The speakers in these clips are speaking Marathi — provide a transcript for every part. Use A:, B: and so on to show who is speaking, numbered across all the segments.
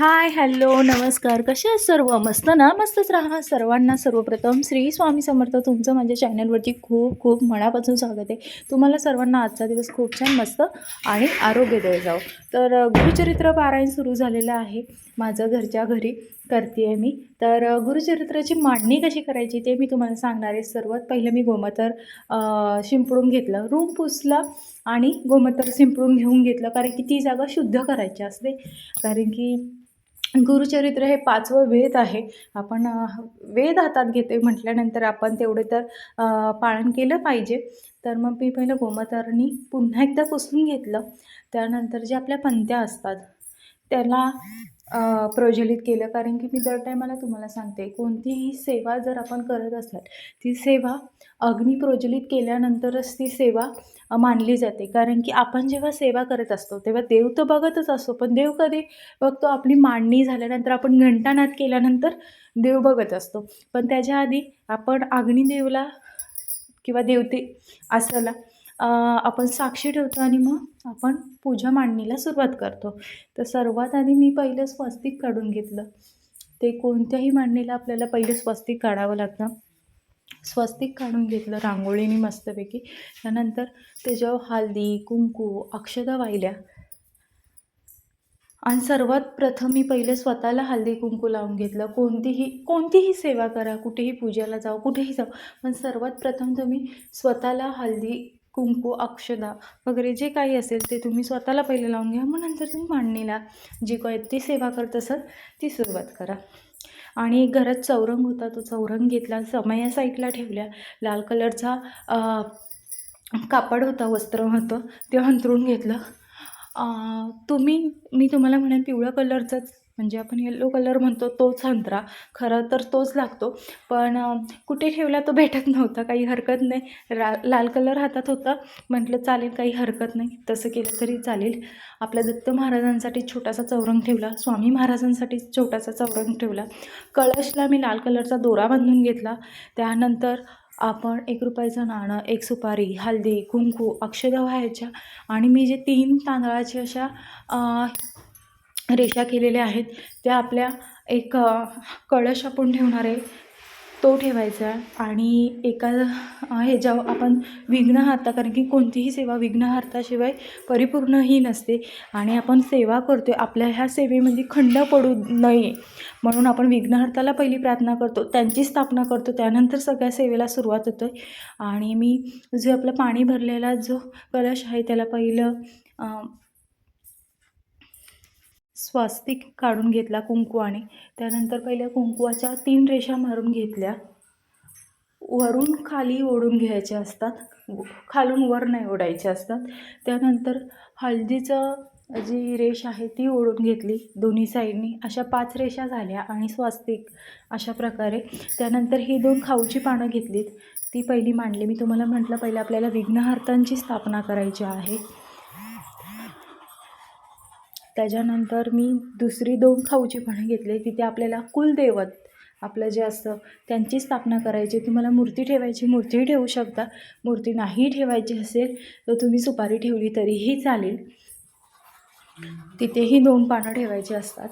A: हाय हॅलो नमस्कार. कसे आहेत सर्व? मस्त ना? मस्तच राहा. सर्वांना सर्वप्रथम श्री स्वामी समर्थ तुमचं माझ्या चॅनलवरती खूप खूप मनापासून स्वागत आहे. तुम्हाला सर्वांना आजचा दिवस खूप छान मस्त आणि आरोग्यदायी जाऊ तर गुरुचरित्र पारायण सुरू झालेलं आहे. माझं घरच्या घरी करते आहे मी. तर गुरुचरित्राची मांडणी कशी करायची ते मी तुम्हाला सांगणार आहे. सर्वात पहिलं मी गोमतर शिंपडून घेतलं. रूम पुसलं आणि गोमतर शिंपडून घेऊन घेतलं. कारण की ती जागा शुद्ध करायची असते. कारण की गुरुचरित्र हे पाचवं वेद आहे. आपण वेद हातात घेते म्हटल्यानंतर आपण तेवढे तर अ, पालन केलं पाहिजे. तर मग मी पहिलं गोमतारणी पुन्हा एकदा पुसून घेतलं. त्यानंतर जे आपल्या पंत्या असतात त्याला प्रज्वलित केलं. कारण की मी दर टायमाला तुम्हाला सांगते कोणतीही सेवा जर आपण करत असाल ती सेवा अग्नी प्रज्वलित केल्यानंतरच ती सेवा मानली जाते. कारण की आपण जेव्हा सेवा करत असतो तेव्हा देव तर बघतच असतो. पण देव कधी बघतो आपली मांडणी झाल्यानंतर आपण घंटानाद केल्यानंतर देव बघत असतो. पण त्याच्या आधी आपण अग्निदेवला किंवा देवते असाला आपण साक्षी ठेवतो आणि मग आपण पूजा मांडणीला सुरुवात करतो. तर सर्वात आधी मी पहिलं स्वस्तिक काढून घेतलं. ते कोणत्याही मांडणीला आपल्याला पहिलं स्वस्तिक काढावं लागतं. स्वस्तिक काढून घेतलं रांगोळीने मस्तपैकी. त्यानंतर त्याच्यावर हळदी कुंकू अक्षता वाहिल्या. आणि सर्वात प्रथम मी पहिले स्वतःला हळदी कुंकू लावून घेतलं. कोणतीही कोणतीही सेवा करा कुठेही पूजेला जाऊ कुठेही जाऊ. पण सर्वात प्रथम तुम्ही स्वतःला हळदी कुंकू अक्षदा वगैरे जे काही असेल ते तुम्ही स्वतःला पहिले लावून घ्या. मग नंतर तुम्ही मांडणीला जी काय ती सेवा करत असाल ती सुरुवात करा. आणि घरात चौरंग होता तो चौरंग घेतला समया साईडला ठेवल्या. लाल कलरचा कापड होता वस्त्र होतं ते अंथरून घेतलं. तुम्ही मी तुम्हाला म्हणेन पिवळ्या कलरचं म्हणजे आपण येल्लो कलर म्हणतो तोच संत्रा खरं तर तोच लागतो. पण कुठे ठेवला तो भेटत नव्हता काही हरकत नाही. रा लाल कलर हातात होता. म्हटलं चालेल काही हरकत नाही. तसं केलं तरी चालेल. आपल्या दत्त महाराजांसाठी छोटासा चौरंग ठेवला. स्वामी महाराजांसाठी छोटासा चौरंग ठेवला. कळशला मी लाल कलरचा दोरा बांधून घेतला. त्यानंतर आपण एक रुपयाचं नाणं एक सुपारी हळदी कुंकू अक्षदा व्हायच्या आणि मी जे तीन तांदळाच्या अशा रेषा केलेल्या आहेत. त्या आपल्या एक कळश आपण ठेवणार आहे तो ठेवायचा आणि एका ह्याच्यावर आपण विघ्नहर्ता कारण की कोणतीही सेवा विघ्नहर्ताशिवाय परिपूर्ण ही नसते. आणि आपण सेवा करतो आपल्या ह्या सेवेमध्ये खंड पडू नये. म्हणून आपण विघ्नहर्ताला पहिली प्रार्थना करतो त्यांची स्थापना करतो त्यानंतर सगळ्या सेवेला सुरुवात होतो आणि मी जो आपलं पाणी भरलेला जो कलश आहे त्याला पहिलं स्वास्तिक काढून घेतला कुंकवाने त्यानंतर पहिल्या कुंकवाच्या तीन रेषा मारून घेतल्या. वरून खाली ओढून घ्यायचे असतात. खालून वर नाही ओढायचे असतात. त्यानंतर हळदीचं जी रेष आहे ती ओढून घेतली दोन्ही साईडनी. अशा पाच रेषा झाल्या आणि स्वास्तिक अशा प्रकारे. त्यानंतर ही दोन खाऊची पानं घेतलीत. ती पहिली मांडली. मी तुम्हाला म्हटलं पहिलं आपल्याला विघ्नहर्तांची स्थापना करायची आहे. त्याच्यानंतर मी दुसरी दोन खाऊची पानं घेतले. तिथे आपल्याला कुलदैवत आपलं जे असतं त्यांची स्थापना करायची. तुम्हाला मूर्ती ठेवायची मूर्ती ठेवू शकता. मूर्ती नाही ठेवायची असेल तर तुम्ही सुपारी ठेवली तरीही चालेल. तिथेही दोन पानं ठेवायची असतात.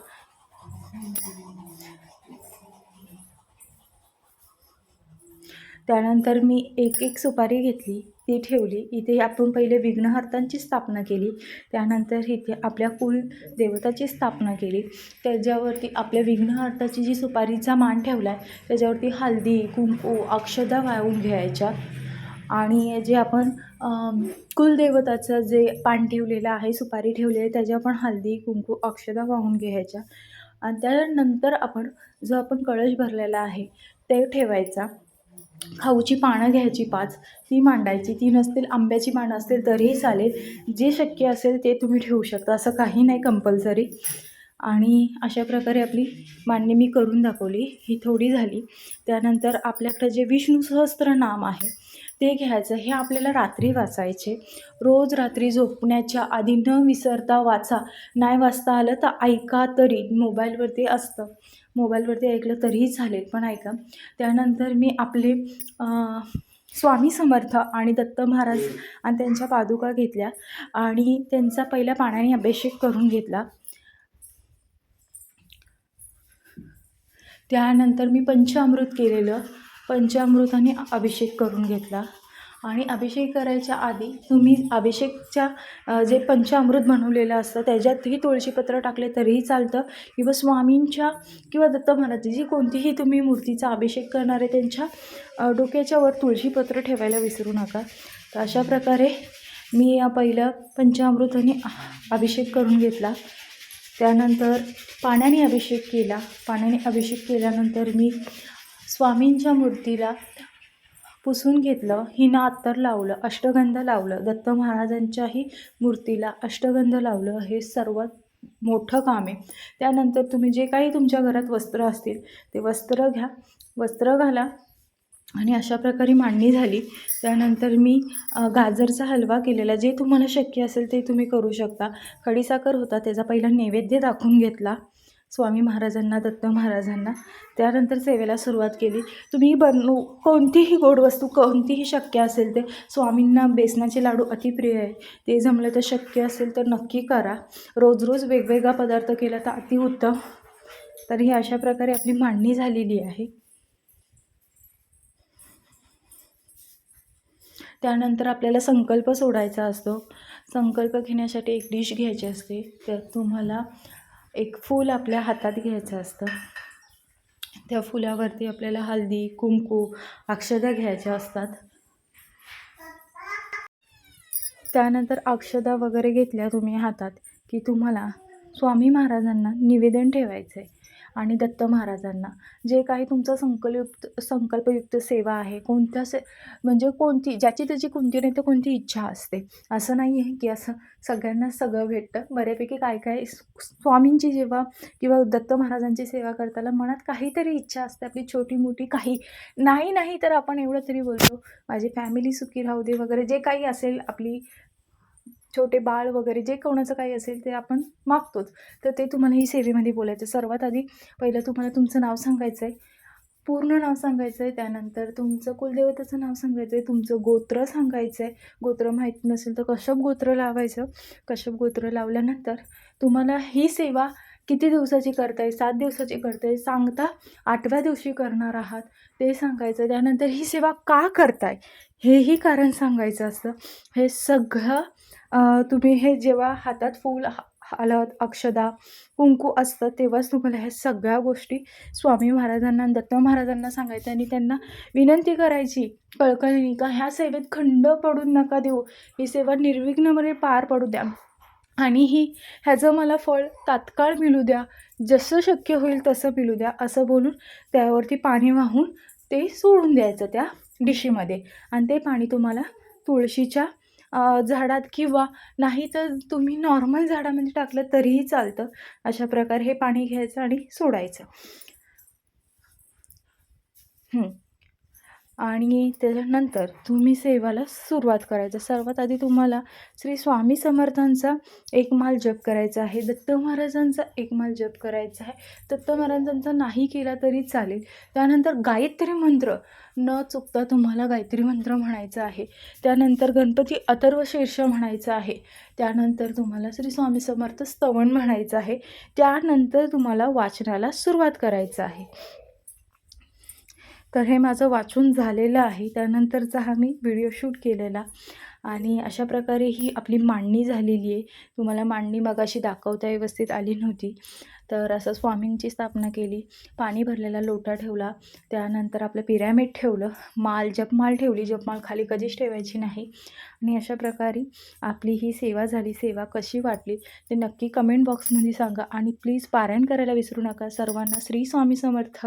A: त्यानंतर मी एक एक सुपारी घेतली ती ठेवली. इथे आपण पहिले विघ्नहर्तांची स्थापना केली. त्यानंतर इथे आपल्या कुल देवताची स्थापना केली. त्याच्यावरती आपल्या विघ्नहर्ताची जी सुपारीचा मान ठेवला आहे त्याच्यावरती हळदी कुंकू अक्षदा वाहून घ्यायच्या. आणि जे आपण कुलदेवताचं जे पान ठेवलेलं आहे सुपारी ठेवली आहे त्याच्या आपण हळदी कुंकू अक्षदा वाहून घ्यायच्या. आणि त्यानंतर आपण जो आपण कळश भरलेला आहे ते ठेवायचा. खाऊची पानं घ्यायची पाच ती मांडायची. ती नसतील आंब्याची पानं असतील तरीही चालेल. जे शक्य असेल ते तुम्ही ठेवू शकता. असं काही नाही कंपल्सरी आणि अशा प्रकारे आपली मांडणी मी करून दाखवली. ही थोडी झाली. त्यानंतर आपल्याकडे जे विष्णू सहस्त्र नाम आहे ते घ्यायचं. हे आपल्याला रात्री वाचायचे. रोज रात्री झोपण्याच्या आधी न विसरता वाचा. नाही वाचता आलं तर ऐका तरी. मोबाईलवरती असतं. मोबाईलवरती ऐकलं तरीही चालेल. पण ऐका त्यानंतर मी आपले स्वामी समर्थ आणि दत्त महाराज आणि त्यांच्या पादुका घेतल्या आणि त्यांचा पहिल्या पाण्याने अभिषेक करून घेतला. त्यानंतर मी पंचामृत केलेलं पंचामृताने अभिषेक करून घेतला. आणि अभिषेक करायच्या आधी तुम्ही अभिषेकच्या जे पंचामृत बनवलेलं असतं त्याच्यातही तुळशीपत्र टाकले तरीही चालतं. किंवा स्वामींच्या किंवा दत्त महाराजची जी कोणतीही तुम्ही मूर्तीचा अभिषेक करणारे त्यांच्या डोक्याच्यावर डोक्याच्या वर तुळशीपत्र ठेवायला विसरू नका. तर अशा प्रकारे मी या पहिलं पंचामृताने अभिषेक करून घेतला. त्यानंतर पाण्याने अभिषेक केला. पाण्याने अभिषेक केल्यानंतर मी स्वामींच्या मूर्तीला पुसून घेतलं हिना अत्तर लावलं अष्टगंध लावलं. दत्त महाराजांच्याही मूर्तीला अष्टगंध लावलं हे सर्वात मोठं काम आहे. त्यानंतर तुम्ही जे काही तुमच्या घरात वस्त्र असतील ते वस्त्र घ्या. वस्त्र घाला. आणि अशा प्रकारे मांडणी झाली. त्यानंतर मी गाजरचा हलवा केलेला जे तुम्हाला शक्य असेल ते तुम्ही करू शकता. खडीसाखर होता त्याचा पहिला नैवेद्य दाखवून घेतला. स्वामी महाराजांना दत्त महाराजांना. त्यानंतर सेवेला सुरुवात केली. तुम्ही बनवू कोणतीही गोड वस्तू कोणतीही शक्य असेल ते स्वामींना बेसनाचे लाडू अतिप्रिय आहे. ते जमलं तर शक्य असेल तर नक्की करा. रोज रोज वेगवेगळा पदार्थ केला तर अतिउत्तम तर ही अशा प्रकारे आपली मांडणी झालेली आहे. त्यानंतर आपल्याला संकल्प सोडायचा असतो. संकल्प घेण्यासाठी एक डिश घ्यायची असते. त्यात तुम्हाला एक फूल आपल्या हातात घ्यायचं असतं. त्या फुलावरती आपल्याला हळदी कुंकू अक्षदा घ्यायच्या असतात. त्यानंतर अक्षदा वगैरे घेतल्या तुम्ही हातात की तुम्हाला स्वामी महाराजांना निवेदन ठेवायचं आहे आणि दत्त महाराजांना. जे काही तुमचं संकल्पयुक्त संकल्पयुक्त सेवा आहे कोणत्या से म्हणजे कोणती ज्याची त्याची कोणती नाही तर कोणती इच्छा असते. असं नाही आहे की असं सगळ्यांना सगळं भेटतं. बऱ्यापैकी काय काय स्वामींची जेव्हा किंवा दत्त महाराजांची सेवा करताना मनात काहीतरी इच्छा असते. आपली छोटी मोठी काही नाही नाही तर आपण एवढं तरी बोलतो. माझी फॅमिली सुखी राहू दे वगैरे जे काही असेल आपली छोटे बाळ वगैरे जे कोणाचं काही असेल ते आपण मागतोच. तर ते तुम्हाला ही सेवेमध्ये बोलायचं सर्वात आधी पहिलं तुम्हाला तुमचं नाव सांगायचं आहे. पूर्ण नाव सांगायचं आहे. त्यानंतर तुमचं कुलदेवतेचं नाव सांगायचं आहे. तुमचं गोत्र सांगायचं आहे. गोत्र माहीत नसेल तर कश्यप गोत्र लावायचं? कश्यप गोत्र लावल्यानंतर तुम्हाला ही सेवा किती दिवसाची करताय सात दिवसाची करताय सांगता आठव्या दिवशी करणार आहात. ते सांगायचं त्यानंतर ही सेवा का करताय? हेही कारण सांगायचं असतं. हे सगळं तुम्ही हे जेव्हा हातात फूल ह- हळद अक्षदा कुंकू असतं तेव्हाच तुम्हाला ह्या सगळ्या गोष्टी स्वामी महाराजांना दत्त महाराजांना सांगायचं आणि त्यांना विनंती करायची कळकळणी का ह्या सेवेत खंड पडून नका देऊ ही सेवा निर्विघ्नमध्ये पार पडू द्या. आणि ही ह्याचं मला फळ तात्काळ मिळू द्या जसं शक्य होईल तसं मिळू द्या असं बोलून त्यावरती पाणी वाहून ते सोडून द्यायचं त्या डिशीमध्ये. आणि ते पाणी तुम्हाला तुळशीच्या झाडात किंवा नाही तर तुम्ही नॉर्मल झाडामध्ये टाकलं तरीही चालतं. अशा प्रकारे हे पाणी घ्यायचं आणि सोडायचं. आणि त्याच्यानंतर तुम्ही सेवाला सुरुवात करायचं. सर्वात आधी तुम्हाला श्री स्वामी समर्थांचा एक माल जप करायचा आहे. दत्त महाराजांचा एक माल जप करायचा आहे. दत्त महाराजांचा नाही केला तरी चालेल. त्यानंतर गायत्री मंत्र. न चुकता तुम्हाला गायत्री मंत्र म्हणायचा आहे. त्यानंतर गणपती अथर्व शीर्ष म्हणायचं आहे. त्यानंतर तुम्हाला श्री स्वामी समर्थ स्तवन म्हणायचं आहे. त्यानंतर तुम्हाला वाचनाला सुरुवात करायचं आहे. तर हे माझं वाचून झालेलं आहे. त्यानंतरचा हा मी व्हिडिओ शूट केलेला. आणि अशा प्रकारे ही आपली मांडणी झालेली आहे. तुम्हाला मांडणी मगाशी दाखवता व्यवस्थित आली नव्हती. तर असं स्वामींची स्थापना केली. पाणी भरलेला लोटा ठेवला. त्यानंतर आपलं पिरॅमिड ठेवलं. माल जपमाल ठेवली. जपमाल खाली कधीच ठेवायची नाही. आणि अशा प्रकारे आपली ही सेवा झाली. सेवा कशी वाटली ते नक्की कमेंट बॉक्समध्ये सांगा. आणि प्लीज पारायण करायला विसरू नका. सर्वांना श्री स्वामी समर्थ.